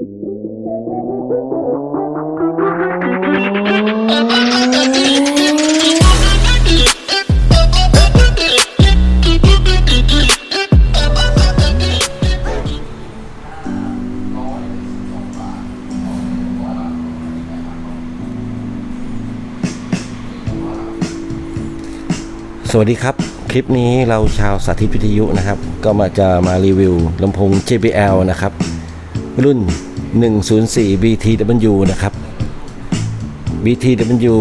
สวัสดีครับ คลิปนี้เราชาวสาธิตวิทยุนะครับ ก็มาจะมารีวิวลำโพง JBL นะครับ รุ่น 104 BTW นะครับ BTW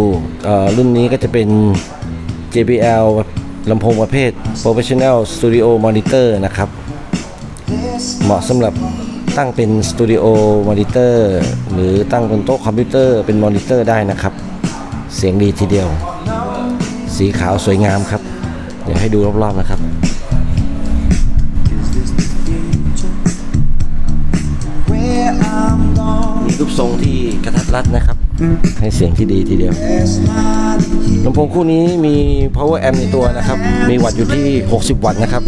อ่อรุ่นนี้ก็จะเป็น JBL ลำโพงประเภท Professional Studio Monitor นะครับ เหมาะสำหรับตั้งเป็น Studio Monitor หรือตั้งบนโต๊ะคอมพิวเตอร์เป็นมอนิเตอร์ได้นะครับ เสียงดีทีเดียว สีขาวสวยงามครับ เดี๋ยวให้ดูรอบๆนะครับ รูปทรงที่กระทัดรัดนะครับ ให้เสียงที่ดีทีเดียว there's not you. ลำโพงคู่นี้มี power amp ในตัวนะครับ มีวัตต์อยู่ที่ 60 วัตต์นะครับ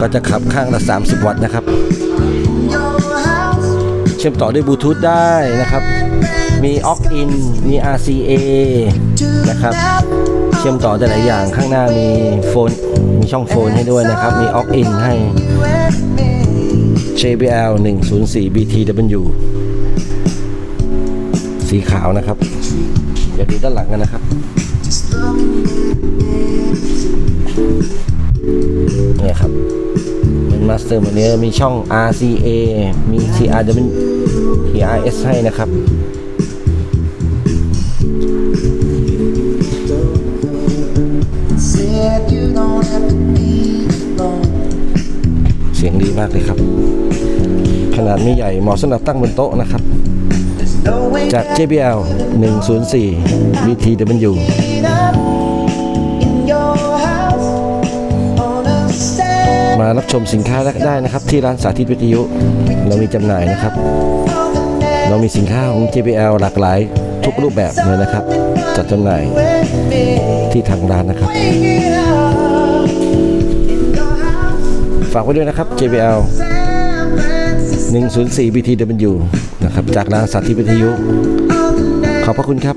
ก็จะขับข้างละ 30 วัตต์นะครับ Your house, เชื่อมต่อด้วยบลูทูธได้นะครับ มี aux in มี RCA นะครับ เชื่อมต่อได้หลายอย่างข้างหน้ามีโฟน มีช่องโฟนให้ด้วยนะครับ มี aux in ให้ you and me. JBL 104 BTW สีขาวนะครับเดี๋ยวดูด้านหลังกันนะครับเนี่ยครับเป็นมาสเตอร์วันนี้มีช่อง RCA มี TRW TRS ให้นะครับเสียงดีมากเลยครับ ขนาดไม่ใหญ่เหมาะสำหรับตั้งบนโต๊ะนะครับ จาก JBL 104 BTW มารับชมสินค้าได้นะครับ ที่ร้านสาธิตวิทยุ เรามีจำหน่ายนะครับ เรามีสินค้าของ JBL หลากหลายทุกรูปแบบเลยนะครับ จัดจำหน่ายที่ทางร้านนะครับ ฝากไว้ด้วยนะครับ JBL 104 BTW นะครับ จากนางสาธิตวิทยุ ขอบพระคุณครับ